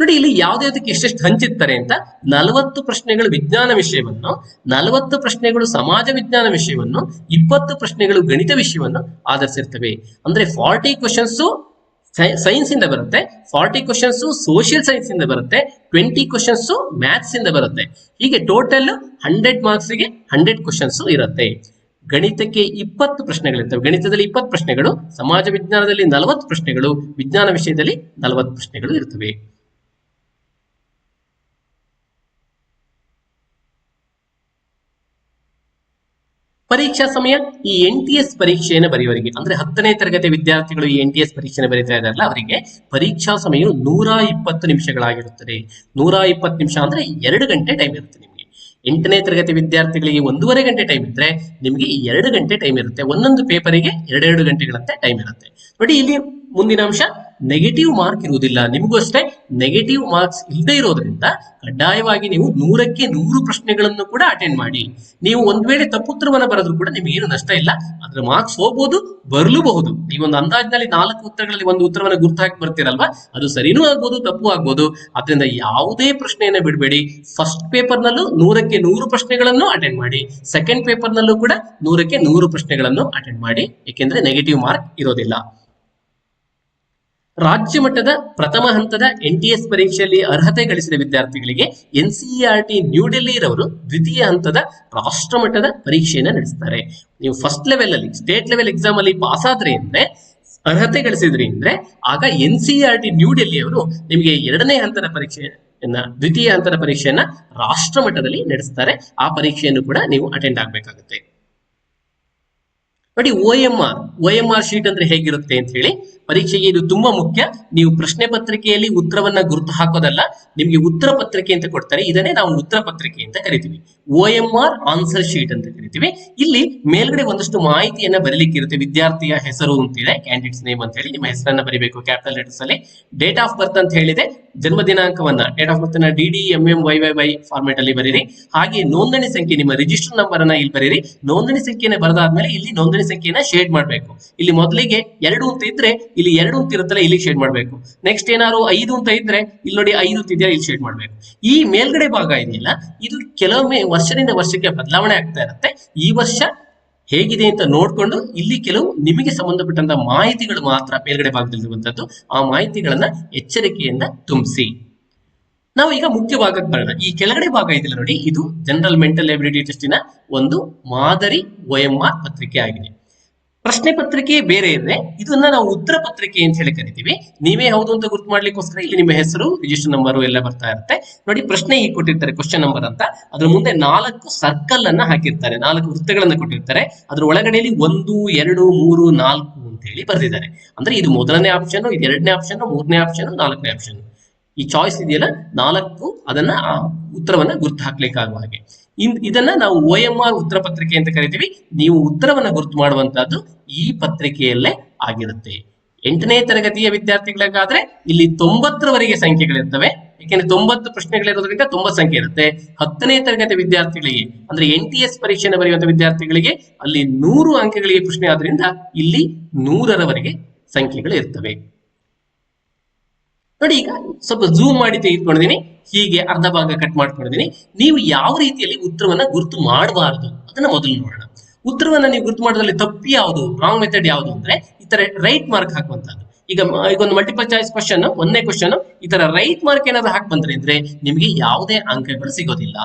ನೋಡಿ, ಇಲ್ಲಿ ಯಾವ್ದಾವ್ದಕ್ಕೆ ಎಷ್ಟೆಷ್ಟು ಹಂಚಿರ್ತಾರೆ ಅಂತ ನಲವತ್ತು ಪ್ರಶ್ನೆಗಳು ವಿಜ್ಞಾನ ವಿಷಯವನ್ನು, ನಲವತ್ತು ಪ್ರಶ್ನೆಗಳು ಸಮಾಜ ವಿಜ್ಞಾನ ವಿಷಯವನ್ನು, ಇಪ್ಪತ್ತು ಪ್ರಶ್ನೆಗಳು ಗಣಿತ ವಿಷಯವನ್ನು ಆಧರಿಸಿರ್ತವೆ. ಅಂದ್ರೆ ಫಾರ್ಟಿ ಕ್ವಶನ್ಸ್ ಸೈನ್ಸ್ ಇಂದ ಬರುತ್ತೆ ಫಾರ್ಟಿ ಕ್ವಶನ್ಸ್ ಸೋಷಿಯಲ್ ಸೈನ್ಸ್ ಇಂದ ಬರುತ್ತೆ ಟ್ವೆಂಟಿ ಕ್ವಶನ್ಸ್ ಮ್ಯಾಥ್ಸ್ ಇಂದ ಬರುತ್ತೆ. ಹೀಗೆ ಟೋಟಲ್ ಹಂಡ್ರೆಡ್ ಮಾರ್ಕ್ಸ್ಗೆ ಹಂಡ್ರೆಡ್ ಕ್ವಶನ್ಸ್ ಇರುತ್ತೆ. ಗಣಿತಕ್ಕೆ ಇಪ್ಪತ್ತು ಪ್ರಶ್ನೆಗಳಿರ್ತವೆ. ಗಣಿತದಲ್ಲಿ ಇಪ್ಪತ್ತು ಪ್ರಶ್ನೆಗಳು, ಸಮಾಜ ವಿಜ್ಞಾನದಲ್ಲಿ ನಲವತ್ತು ಪ್ರಶ್ನೆಗಳು, ವಿಜ್ಞಾನ ವಿಷಯದಲ್ಲಿ ನಲವತ್ತು ಪ್ರಶ್ನೆಗಳು ಇರ್ತವೆ. ಪರೀಕ್ಷಾ ಸಮಯ ಈ ಎನ್ ಟಿ ಎಸ್ ಪರೀಕ್ಷೆಯನ್ನು ಬರೆಯುವವರಿಗೆ, ಅಂದ್ರೆ ಹತ್ತನೇ ತರಗತಿ ವಿದ್ಯಾರ್ಥಿಗಳು ಈ ಎನ್ ಟಿ ಎಸ್ ಪರೀಕ್ಷೆಯನ್ನು ಬರೀತಾ ಇದಾರಲ್ಲ ಅವರಿಗೆ ಪರೀಕ್ಷಾ ಸಮಯ ನೂರ ಇಪ್ಪತ್ತು ನಿಮಿಷಗಳಾಗಿರುತ್ತದೆ. ನೂರ ಇಪ್ಪತ್ತು ನಿಮಿಷ ಅಂದ್ರೆ ಎರಡು ಗಂಟೆ ಟೈಮ್ ಇರುತ್ತೆ ನಿಮಗೆ. ಎಂಟನೇ ತರಗತಿ ವಿದ್ಯಾರ್ಥಿಗಳಿಗೆ ಒಂದೂವರೆ ಗಂಟೆ ಟೈಮ್ ಇದ್ರೆ ನಿಮಗೆ ಎರಡು ಗಂಟೆ ಟೈಮ್ ಇರುತ್ತೆ. ಒಂದೊಂದು ಪೇಪರಿಗೆ ಎರಡೆರಡು ಗಂಟೆಗಳಂತೆ ಟೈಮ್ ಇರುತ್ತೆ. ನೋಡಿ ಇಲ್ಲಿ ಮುಂದಿನ ಅಂಶ. ನೆಗೆಟಿವ್ ಮಾರ್ಕ್ ಇರುವುದಿಲ್ಲ. ನಿಮಗೂ ಅಷ್ಟೇ ನೆಗೆಟಿವ್ ಮಾರ್ಕ್ಸ್ ಇಲ್ಲದೆ ಇರೋದ್ರಿಂದ ಕಡ್ಡಾಯವಾಗಿ ನೀವು ನೂರಕ್ಕೆ ನೂರು ಪ್ರಶ್ನೆಗಳನ್ನು ಕೂಡ ಅಟೆಂಡ್ ಮಾಡಿ. ನೀವು ಒಂದ್ ವೇಳೆ ತಪ್ಪುತ್ತರವನ್ನ ಬರೆದ್ರು ಕೂಡ ನಿಮಗೆ ಏನು ನಷ್ಟ ಇಲ್ಲ. ಅದ್ರ ಮಾರ್ಕ್ಸ್ ಹೋಗ್ಬೋದು, ಬರ್ಲೂಬಹುದು. ನೀವೊಂದು ಅಂದಾಜಿನಲ್ಲಿ ನಾಲ್ಕು ಉತ್ತರಗಳಲ್ಲಿ ಒಂದು ಉತ್ತರವನ್ನು ಗುರ್ತು ಹಾಕಿ ಬರ್ತೀರಲ್ವಾ? ಅದು ಸರಿನೂ ಆಗ್ಬೋದು, ತಪ್ಪು ಆಗ್ಬೋದು. ಅದರಿಂದ ಯಾವುದೇ ಪ್ರಶ್ನೆಯನ್ನ ಬಿಡಬೇಡಿ. ಫಸ್ಟ್ ಪೇಪರ್ನಲ್ಲೂ ನೂರಕ್ಕೆ ನೂರು ಪ್ರಶ್ನೆಗಳನ್ನು ಅಟೆಂಡ್ ಮಾಡಿ. ಸೆಕೆಂಡ್ ಪೇಪರ್ನಲ್ಲೂ ಕೂಡ ನೂರಕ್ಕೆ ನೂರು ಪ್ರಶ್ನೆಗಳನ್ನು ಅಟೆಂಡ್ ಮಾಡಿ. ಏಕೆಂದ್ರೆ ನೆಗೆಟಿವ್ ಮಾರ್ಕ್ ಇರೋದಿಲ್ಲ. ರಾಜ್ಯ ಮಟ್ಟದ ಪ್ರಥಮ ಹಂತದ ಎನ್ ಟಿ ಎಸ್ ಪರೀಕ್ಷೆಯಲ್ಲಿ ಅರ್ಹತೆ ಗಳಿಸಿದ ವಿದ್ಯಾರ್ಥಿಗಳಿಗೆ ಎನ್ಸಿಇಆರ್ಟಿ ನ್ಯೂ ಡೆಲ್ಲಿರವರು ದ್ವಿತೀಯ ಹಂತದ ರಾಷ್ಟ್ರ ಮಟ್ಟದ ಪರೀಕ್ಷೆಯನ್ನು ನಡೆಸ್ತಾರೆ. ನೀವು ಫಸ್ಟ್ ಲೆವೆಲ್ ಅಲ್ಲಿ ಸ್ಟೇಟ್ ಲೆವೆಲ್ ಎಕ್ಸಾಮ್ ಅಲ್ಲಿ ಪಾಸ್ ಆದ್ರೆ ಅಂದ್ರೆ, ಅರ್ಹತೆ ಗಳಿಸಿದ್ರಿ ಅಂದ್ರೆ, ಆಗ N C R T New Delhi ಅವರು ನಿಮಗೆ ಎರಡನೇ ಹಂತದ ಪರೀಕ್ಷೆಯನ್ನ, ದ್ವಿತೀಯ ಹಂತದ ಪರೀಕ್ಷೆಯನ್ನ ರಾಷ್ಟ್ರ ಮಟ್ಟದಲ್ಲಿ ನಡೆಸ್ತಾರೆ. ಆ ಪರೀಕ್ಷೆಯನ್ನು ಕೂಡ ನೀವು ಅಟೆಂಡ್ ಆಗಬೇಕಾಗುತ್ತೆ. ನೋಡಿ, O M R, O M R sheet ಅಂದ್ರೆ ಹೇಗಿರುತ್ತೆ ಅಂತ ಹೇಳಿ ಪರೀಕ್ಷೆಗೆ ಇದು ತುಂಬಾ ಮುಖ್ಯ. ನೀವು ಪ್ರಶ್ನೆ ಪತ್ರಿಕೆಯಲ್ಲಿ ಉತ್ತರವನ್ನ ಗುರುತು ಹಾಕೋದಲ್ಲ, ನಿಮ್ಗೆ ಉತ್ತರ ಪತ್ರಿಕೆ ಅಂತ ಕೊಡ್ತಾರೆ. ಇದನ್ನೇ ನಾವು ಉತ್ತರ ಪತ್ರಿಕೆ ಅಂತ ಕರಿತೀವಿ. O M R answer sheet ಅಂತ ಕರಿತೀವಿ. ಇಲ್ಲಿ ಮೇಲ್ಗಡೆ ಒಂದಷ್ಟು ಮಾಹಿತಿಯನ್ನ ಬರೀಲಿಕ್ಕೆ ಇರುತ್ತೆ. ವಿದ್ಯಾರ್ಥಿಯ ಹೆಸರು ಅಂತಿದೆ, ಕ್ಯಾಂಡಿಡೇಟ್ಸ್ ನೇಮ್ ಅಂತ ಹೇಳಿ. ನಿಮ್ಮ ಹೆಸರನ್ನ ಬರೀಬೇಕು, ಕ್ಯಾಪಿಟಲ್ ಲೆಟರ್ಸ್ ಅಲ್ಲಿ. ಡೇಟ್ ಆಫ್ ಬರ್ತ್ ಅಂತ ಹೇಳಿದೆ. ಜನ್ಮ ದಿನಾಂಕವನ್ನ, date of ಬರ್ತ್ನ D D M M Y Y Y format ಅಲ್ಲಿ ಬರೀರಿ. ಹಾಗೆ ನೋಂದಣಿ ಸಂಖ್ಯೆ, ನಿಮ್ಮ ರಿಜಿಸ್ಟರ್ ನಂಬರ್ ಅನ್ನ ಇಲ್ಲಿ ಬರೀರಿ. ನೋಂದಣಿ ಸಂಖ್ಯೆನ ಬರೆದಾದ್ಮೇಲೆ ಇಲ್ಲಿ ನೋಂದಣಿ ಸಂಖ್ಯೆನ ಶೇಡ್ ಮಾಡಬೇಕು. ಇಲ್ಲಿ ಮೊದಲಿಗೆ ಎರಡು ಅಂತ ಇದ್ರೆ ಇಲ್ಲಿ ಎರಡು ಅಂತ ಇರುತ್ತಲ್ಲ, ಇಲ್ಲಿ ಶೇಡ್ ಮಾಡಬೇಕು. ನೆಕ್ಸ್ಟ್ ಏನಾದ್ರು ಐದು ಅಂತ ಇದ್ರೆ, ಇಲ್ಲಿ ನೋಡಿ ಐದು ಅಂತ ಇದೆಯಾ, ಇಲ್ಲಿ ಶೇಡ್ ಮಾಡಬೇಕು. ಈ ಮೇಲ್ಗಡೆ ಭಾಗ ಇದೆಯಲ್ಲ ಇದು ಕೆಲವೊಮ್ಮೆ ವರ್ಷದಿಂದ ವರ್ಷಕ್ಕೆ ಬದಲಾವಣೆ ಆಗ್ತಾ ಇರುತ್ತೆ. ಈ ವರ್ಷ ಹೇಗಿದೆ ಅಂತ ನೋಡ್ಕೊಂಡು, ಇಲ್ಲಿ ಕೆಲವು ನಿಮಗೆ ಸಂಬಂಧಪಟ್ಟಂತ ಮಾಹಿತಿಗಳು ಮಾತ್ರ ಮೇಲ್ಗಡೆ ಭಾಗದಲ್ಲಿರುವಂತದ್ದು. ಆ ಮಾಹಿತಿಗಳನ್ನ ಎಚ್ಚರಿಕೆಯಿಂದ ತುಂಬಿಸಿ. ನಾವು ಈಗ ಮುಖ್ಯ ಭಾಗಕ್ಕೆ ಬರೋಣ. ಈ ಕೆಳಗಡೆ ಭಾಗ ಇದೆಯಲ್ಲ ನೋಡಿ, ಇದು ಜನರಲ್ ಮೆಂಟಲ್ ಎಬಿಲಿಟಿ ಟೆಸ್ಟಿನ ಒಂದು ಮಾದರಿ ಒಎಂಆರ್ ಪತ್ರಿಕೆ ಆಗಿದೆ. ಪ್ರಶ್ನೆ ಪತ್ರಿಕೆ ಬೇರೆ ಇದೆ. ಇದನ್ನ ನಾವು ಉತ್ತರ ಪತ್ರಿಕೆ ಅಂತ ಹೇಳಿ ಕರಿತೀವಿ. ನೀವೇ ಹೌದು ಅಂತ ಗುರುತು ಮಾಡ್ಲಿಕ್ಕೋಸ್ಕರ ಇಲ್ಲಿ ನಿಮ್ಮ ಹೆಸರು ರಿಜಿಸ್ಟರ್ ನಂಬರ್ ಎಲ್ಲ ಬರ್ತಾ ಇರುತ್ತೆ. ನೋಡಿ, ಪ್ರಶ್ನೆ ಈಗ ಕೊಟ್ಟಿರ್ತಾರೆ ಕ್ವಶನ್ ನಂಬರ್ ಅಂತ. ಅದ್ರ ಮುಂದೆ ನಾಲ್ಕು ಸರ್ಕಲ್ ಅನ್ನ ಹಾಕಿರ್ತಾರೆ. ನಾಲ್ಕು ವೃತ್ತಗಳನ್ನ ಕೊಟ್ಟಿರ್ತಾರೆ. ಅದ್ರ ಒಳಗಡೆಯಲ್ಲಿ ಒಂದು, ಎರಡು, ಮೂರು, ನಾಲ್ಕು ಅಂತ ಹೇಳಿ ಬರೆದಿದ್ದಾರೆ. ಅಂದ್ರೆ ಇದು ಮೊದಲನೇ ಆಪ್ಷನ್ ಇದು ಎರಡನೇ ಆಪ್ಷನ್ ಮೂರನೇ ಆಪ್ಷನ್ ನಾಲ್ಕನೇ ಆಪ್ಷನ್ ಈ ಚಾಯ್ಸ್ ಇದೆಯಲ್ಲ? ನಾಲ್ಕು ಅದನ್ನ ಉತ್ತರವನ್ನ ಗುರ್ತು ಹಾಕ್ಲಿಕ್ಕಾಗುವ ಹಾಗೆ. ಇದನ್ನ ನಾವು ಒ ಎಂ ಆರ್ ಉತ್ತರ ಪತ್ರಿಕೆ ಅಂತ ಕರಿತೀವಿ. ನೀವು ಉತ್ತರವನ್ನ ಗುರುತು ಮಾಡುವಂತಹದ್ದು ಈ ಪತ್ರಿಕೆಯಲ್ಲೇ ಆಗಿರುತ್ತೆ. ಎಂಟನೇ ತರಗತಿಯ ವಿದ್ಯಾರ್ಥಿಗಳಿಗಾದ್ರೆ ಇಲ್ಲಿ ತೊಂಬತ್ತರವರೆಗೆ ಸಂಖ್ಯೆಗಳಿರ್ತವೆ. ಯಾಕೆಂದ್ರೆ ತೊಂಬತ್ತು ಪ್ರಶ್ನೆಗಳಿರೋದ್ರಿಂದ ತೊಂಬತ್ತು ಸಂಖ್ಯೆ ಇರುತ್ತೆ. ಹತ್ತನೇ ತರಗತಿ ವಿದ್ಯಾರ್ಥಿಗಳಿಗೆ, ಅಂದ್ರೆ ಎನ್ ಟಿ ಎಸ್ ಪರೀಕ್ಷೆಯನ್ನು ಬರೆಯುವಂತ ವಿದ್ಯಾರ್ಥಿಗಳಿಗೆ ಅಲ್ಲಿ ನೂರು ಅಂಕಗಳಿಗೆ ಪ್ರಶ್ನೆ ಆದ್ರಿಂದ ಇಲ್ಲಿ ನೂರರವರೆಗೆ ಸಂಖ್ಯೆಗಳು ಇರ್ತವೆ. ನೋಡಿ ಈಗ ಸ್ವಲ್ಪ ಝೂಮ್ ಮಾಡಿ ತೆಗೆದುಕೊಂಡಿದ್ದೀನಿ ಹೀಗೆ ಅರ್ಧ ಭಾಗ ಕಟ್ ಮಾಡ್ಕೊಂಡಿದ್ದೀನಿ ನೀವು ಯಾವ ರೀತಿಯಲ್ಲಿ ಉತ್ತರವನ್ನ ಗುರುತು ಮಾಡಬಾರದು ಅದನ್ನ ಮೊದಲು ನೋಡೋಣ. ಉತ್ತರವನ್ನ ನೀವು ಗುರುತು ಮಾಡೋದ್ರಲ್ಲಿ ತಪ್ಪು ಯಾವುದು? ರಾಂಗ್ ಮೆಥಡ್ ಯಾವುದು ಅಂದ್ರೆ ಈ ತರ ರೈಟ್ ಮಾರ್ಕ್ ಹಾಕುವಂತದ್ದು ಈಗ ಈಗ ಒಂದು ಮಲ್ಟಿಪಲ್ ಚಾಯ್ಸ್ ಕ್ವಶನ್ ಒಂದನೇ ಕ್ವಶನ್ ಈ ತರ ರೈಟ್ ಮಾರ್ಕ್ ಏನಾದ್ರು ಹಾಕಿ ಬಂದ್ರೆ ಅಂದ್ರೆ ನಿಮಗೆ ಯಾವುದೇ ಅಂಕಗಳು ಸಿಗೋದಿಲ್ಲ.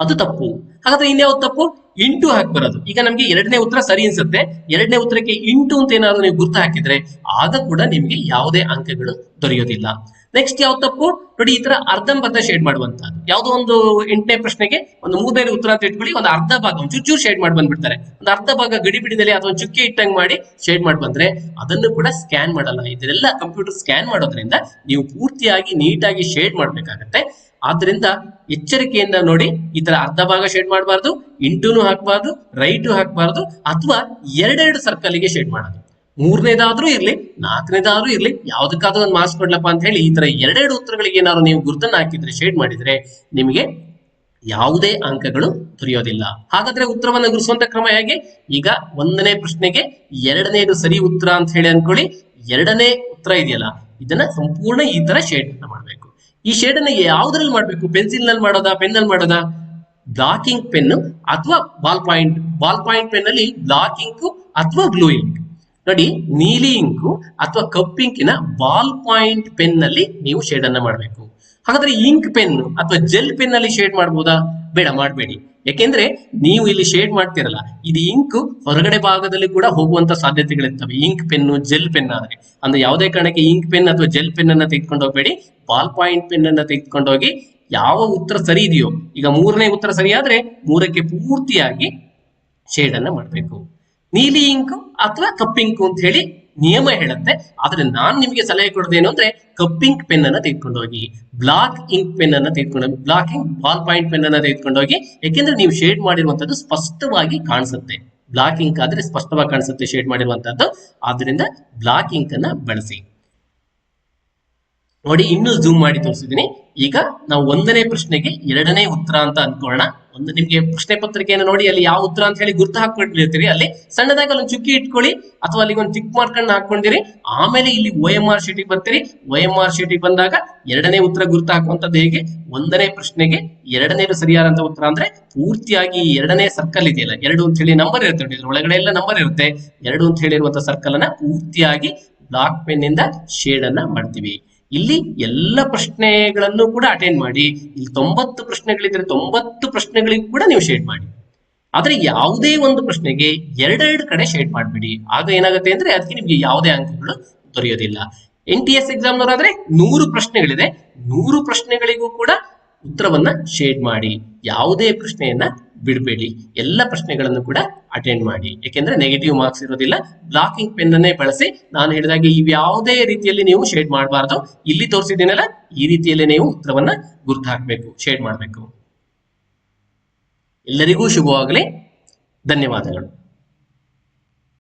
ಅದು ತಪ್ಪು. ಹಾಗಾದ್ರೆ ಇನ್ಯಾವ್ದು ತಪ್ಪು? ಇಂಟು ಹಾಕಿ ಬರೋದು. ಈಗ ನಮ್ಗೆ ಎರಡನೇ ಉತ್ತರ ಸರಿ ಅನ್ಸುತ್ತೆ. ಎರಡನೇ ಉತ್ತರಕ್ಕೆ ಇಂಟು ಅಂತ ಏನಾದ್ರು ನೀವು ಗುರುತು ಹಾಕಿದ್ರೆ ಆಗ ಕೂಡ ನಿಮ್ಗೆ ಯಾವುದೇ ಅಂಕಗಳು ದೊರೆಯೋದಿಲ್ಲ. ನೆಕ್ಸ್ಟ್ ಯಾವ ತಪ್ಪು? ನೋಡಿ, ಈ ತರ ಅರ್ಧಂಬರ್ಧ ಶೇಡ್ ಮಾಡುವಂತದ್ದು ಯಾವುದೋ ಒಂದು ಎಂಟನೇ ಪ್ರಶ್ನೆಗೆ ಒಂದು ಮೂರನೇ ಉತ್ತರ ಅಂತ ಇಟ್ಕೊಳ್ಳಿ ಒಂದು ಅರ್ಧ ಭಾಗ, ಒಂದು ಚೂರು ಶೇಡ್ ಮಾಡಿ ಬಂದ್ಬಿಡ್ತಾರೆ ಒಂದು ಅರ್ಧ ಭಾಗ ಗಡಿಬಿಡಿದಲ್ಲಿ ಅಥವಾ ಒಂದು ಚುಕ್ಕಿ ಇಟ್ಟಂಗೆ ಮಾಡಿ ಶೇಡ್ ಮಾಡಿ ಬಂದ್ರೆ ಅದನ್ನು ಕೂಡ ಸ್ಕ್ಯಾನ್ ಮಾಡಲ್ಲ. ಇದೆಲ್ಲ ಕಂಪ್ಯೂಟರ್ ಸ್ಕ್ಯಾನ್ ಮಾಡೋದ್ರಿಂದ ನೀವು ಪೂರ್ತಿಯಾಗಿ ನೀಟಾಗಿ ಶೇಡ್ ಮಾಡ್ಬೇಕಾಗತ್ತೆ. ಆದ್ರಿಂದ ಎಚ್ಚರಿಕೆಯಿಂದ ನೋಡಿ, ಈ ತರ ಅರ್ಧ ಭಾಗ ಶೇಡ್ ಮಾಡಬಾರ್ದು, ಇಂಟುನು ಹಾಕಬಾರ್ದು ರೈಟು ಹಾಕಬಾರ್ದು, ಅಥವಾ ಎರಡೆರಡು ಸರ್ಕಲ್ಗೆ ಶೇಡ್ ಮಾಡೋದು. ಮೂರನೇದಾದ್ರೂ ಇರ್ಲಿ, ನಾಲ್ಕನೇದಾದ್ರೂ ಇರ್ಲಿ, ಯಾವ್ದಕ್ಕಾದ್ರೂ ಒಂದು ಮಾರ್ಕ್ಸ್ ಕೊಡ್ಲಪ್ಪ ಅಂತ ಹೇಳಿ ಈ ತರ ಎರಡೆರಡು ಉತ್ತರಗಳಿಗೆ ಏನಾದ್ರು ನೀವು ಗುರುತನ್ನ ಹಾಕಿದ್ರೆ ಶೇಡ್ ಮಾಡಿದ್ರೆ ನಿಮಗೆ ಯಾವುದೇ ಅಂಕಗಳು ದೊರೆಯೋದಿಲ್ಲ. ಹಾಗಾದ್ರೆ ಉತ್ತರವನ್ನು ಗುರುಸುವಂತ ಕ್ರಮ ಹೇಗೆ? ಈಗ ಒಂದನೇ ಪ್ರಶ್ನೆಗೆ ಎರಡನೇದು ಸರಿ ಉತ್ತರ ಅಂತ ಹೇಳಿ ಅನ್ಕೊಳ್ಳಿ. ಎರಡನೇ ಉತ್ತರ ಇದೆಯಲ್ಲ, ಇದನ್ನ ಸಂಪೂರ್ಣ ಈ ತರ ಶೇಡ್ ಅನ್ನ ಮಾಡಬೇಕು. ಈ ಶೇಡ್ ಅನ್ನ ಯಾವ್ದ್ರಲ್ಲಿ ಮಾಡ್ಬೇಕು? ಪೆನ್ಸಿಲ್ನಲ್ಲಿ ಮಾಡೋದಾ ಪೆನ್ನಲ್ಲಿ ಮಾಡೋದಾ? ಬ್ಲಾಕಿಂಗ್ ಪೆನ್ ಅಥವಾ ball point ball point pen ಅಲ್ಲಿ ಬ್ಲಾಕಿಂಗ್ ಅಥವಾ ಗ್ಲೂಯಿಂಗ್ ನೋಡಿ, ನೀಲಿ ಇಂಕು ಅಥವಾ ಕಪ್ ಇಂಕಿನ ಬಾಲ್ ಪಾಯಿಂಟ್ ಪೆನ್ನಲ್ಲಿ ನೀವು ಶೇಡ್ ಅನ್ನ ಮಾಡಬೇಕು. ಹಾಗಾದ್ರೆ ಇಂಕ್ ಪೆನ್ ಅಥವಾ ಜೆಲ್ ಪೆನ್ ಅಲ್ಲಿ ಶೇಡ್ ಮಾಡಬಹುದಾ ಬೇಡ, ಮಾಡಬೇಡಿ. ಯಾಕೆಂದ್ರೆ ನೀವು ಇಲ್ಲಿ ಶೇಡ್ ಮಾಡ್ತಿರಲ್ಲ, ಇದು ಇಂಕ್ ಹೊರಗಡೆ ಭಾಗದಲ್ಲಿ ಕೂಡ ಹೋಗುವಂತ ಸಾಧ್ಯತೆಗಳಿರ್ತವೆ. ಇಂಕ್ ಪೆನ್ ಜೆಲ್ ಪೆನ್ ಆದ್ರೆ. ಅಂದ್ರೆ ಯಾವುದೇ ಕಾರಣಕ್ಕೆ ಇಂಕ್ ಪೆನ್ ಅಥವಾ ಜೆಲ್ ಪೆನ್ ಅನ್ನ ತೆಗೆದುಕೊಂಡು ಹೋಗಬೇಡಿ. ಬಾಲ್ ಪಾಯಿಂಟ್ ಪೆನ್ ಅನ್ನ ತೆಗೆದುಕೊಂಡು ಹೋಗಿ ಯಾವ ಉತ್ತರ ಸರಿ ಇದೆಯೋ, ಈಗ ಮೂರನೇ ಉತ್ತರ ಸರಿಯಾದ್ರೆ ಮೂರಕ್ಕೆ ಪೂರ್ತಿಯಾಗಿ ಶೇಡ್ ಅನ್ನ ಮಾಡಬೇಕು. ನೀಲಿ ಇಂಕು ಅಥವಾ ಕಪ್ಪಿಂಕು ಅಂತ ಹೇಳಿ ನಿಯಮ ಹೇಳುತ್ತೆ. ಆದ್ರೆ ನಾನು ನಿಮಗೆ ಸಲಹೆ ಕೊಡೋದೇನು ಅಂದ್ರೆ ಕಪ್ಪಿಂಕ್ ಪೆನ್ ಅನ್ನ ತೆಗೆದುಕೊಂಡು ಹೋಗಿ ಬ್ಲಾಕ್ ಇಂಕ್ ಪೆನ್ ಅನ್ನ ತೆಗೆದುಕೊಂಡು black ink ball point pen ಅನ್ನ ತೆಗೆದುಕೊಂಡು ಹೋಗಿ ಯಾಕೆಂದ್ರೆ ನೀವು ಶೇಡ್ ಮಾಡಿರುವಂತದ್ದು ಸ್ಪಷ್ಟವಾಗಿ ಕಾಣಿಸುತ್ತೆ. ಬ್ಲಾಕ್ ಇಂಕ್ ಆದ್ರೆ ಸ್ಪಷ್ಟವಾಗಿ ಕಾಣಿಸುತ್ತೆ ಶೇಡ್ ಮಾಡಿರುವಂತದ್ದು ಆದ್ರಿಂದ ಬ್ಲಾಕ್ ಇಂಕ್ ಅನ್ನ ಬಳಸಿ. ನೋಡಿ, ಇನ್ನೂ ಜೂಮ್ ಮಾಡಿ ತೋರಿಸಿದೀನಿ ಈಗ ನಾವು ಒಂದನೇ ಪ್ರಶ್ನೆಗೆ ಎರಡನೇ ಉತ್ತರ ಅಂತ ಅನ್ಕೊಳ್ಳೋಣ ಒಂದು ನಿಮ್ಗೆ ಪ್ರಶ್ನೆ ಪತ್ರಿಕೆಯನ್ನು ನೋಡಿ, ಅಲ್ಲಿ ಯಾವ ಉತ್ತರ ಅಂತ ಹೇಳಿ ಗುರ್ತು ಹಾಕೊಂಡಿರ್ತೀರಿ ಅಲ್ಲಿ ಸಣ್ಣದಾಗಿ ಅಲ್ಲೊಂದು ಚುಕ್ಕಿ ಇಟ್ಕೊಳ್ಳಿ, ಅಥವಾ ಅಲ್ಲಿ ಒಂದು ಚಿಕ್ ಮಾರ್ಕನ್ನ ಹಾಕೊಂಡಿರಿ ಆಮೇಲೆ ಇಲ್ಲಿ ಒ ಎಂ ಆರ್ ಶೀಟಿಗೆ ಬರ್ತೀರಿ. ಒ ಎಂ ಆರ್ ಶೀಟಿಗೆ ಬಂದಾಗ ಎರಡನೇ ಉತ್ತರ ಗುರುತು ಹಾಕುವಂತದ್ದು ಹೇಗೆ? ಒಂದನೇ ಪ್ರಶ್ನೆಗೆ ಎರಡನೇದು ಸರಿಯಾದಂತ ಉತ್ತರ ಅಂದ್ರೆ ಪೂರ್ತಿಯಾಗಿ ಎರಡನೇ ಸರ್ಕಲ್ ಇದೆಯಲ್ಲ, ಎರಡು ಅಂತ ಹೇಳಿ ನಂಬರ್ ಇರುತ್ತೆ ನೋಡಿ. ಇದ್ರ ಒಳಗಡೆ ಎಲ್ಲ ನಂಬರ್ ಇರುತ್ತೆ. ಎರಡು ಅಂತ ಹೇಳಿರುವಂತ ಸರ್ಕಲ್ ಅನ್ನ ಪೂರ್ತಿಯಾಗಿ ಬ್ಲಾಕ್ ಪೆನ್ ಇಂದ ಶೇಡ್ ಅನ್ನ ಮಾಡ್ತೀವಿ. ಇಲ್ಲಿ ಎಲ್ಲ ಪ್ರಶ್ನೆಗಳನ್ನು ಕೂಡ ಅಟೆಂಡ್ ಮಾಡಿ. ಇಲ್ಲಿ ತೊಂಬತ್ತು ಪ್ರಶ್ನೆಗಳಿದ್ರೆ ತೊಂಬತ್ತು ಪ್ರಶ್ನೆಗಳಿಗೂ ಕೂಡ ನೀವು ಶೇಡ್ ಮಾಡಿ. ಆದ್ರೆ ಯಾವುದೇ ಒಂದು ಪ್ರಶ್ನೆಗೆ ಎರಡೆರಡು ಕಡೆ ಶೇಡ್ ಮಾಡಬೇಡಿ. ಆಗ ಏನಾಗುತ್ತೆ ಅಂದ್ರೆ ಅದಕ್ಕೆ ನಿಮ್ಗೆ ಯಾವುದೇ ಅಂಕಗಳು ದೊರೆಯೋದಿಲ್ಲ. ಎನ್ ಟಿ ಎಸ್ ಎಕ್ಸಾಮ್ನವರಾದ್ರೆ ನೂರು ಪ್ರಶ್ನೆಗಳಿದೆ. ನೂರು ಪ್ರಶ್ನೆಗಳಿಗೂ ಕೂಡ ಉತ್ತರವನ್ನ ಶೇಡ್ ಮಾಡಿ. ಯಾವುದೇ ಪ್ರಶ್ನೆಯನ್ನ ಬಿಡಬೇಡಿ. ಎಲ್ಲ ಪ್ರಶ್ನೆಗಳನ್ನು ಕೂಡ ಅಟೆಂಡ್ ಮಾಡಿ. ಯಾಕೆಂದ್ರೆ ನೆಗೆಟಿವ್ ಮಾರ್ಕ್ಸ್ ಇರೋದಿಲ್ಲ. ಬ್ಲಾಕಿಂಗ್ ಪೆನ್ ಅನ್ನೇ ಬಳಸಿ ನಾನು ಹೇಳಿದಾಗೆ ಇವ್ ಯಾವುದೇ ರೀತಿಯಲ್ಲಿ ನೀವು ಶೇಡ್ ಮಾಡಬಾರ್ದು. ಇಲ್ಲಿ ತೋರಿಸಿದ್ದೀನಲ್ಲ, ಈ ರೀತಿಯಲ್ಲಿ ನೀವು ಉತ್ತರವನ್ನ ಗುರುತು ಹಾಕಬೇಕು ಶೇಡ್ ಮಾಡಬೇಕು. ಎಲ್ಲರಿಗೂ ಶುಭವಾಗಲಿ. ಧನ್ಯವಾದಗಳು.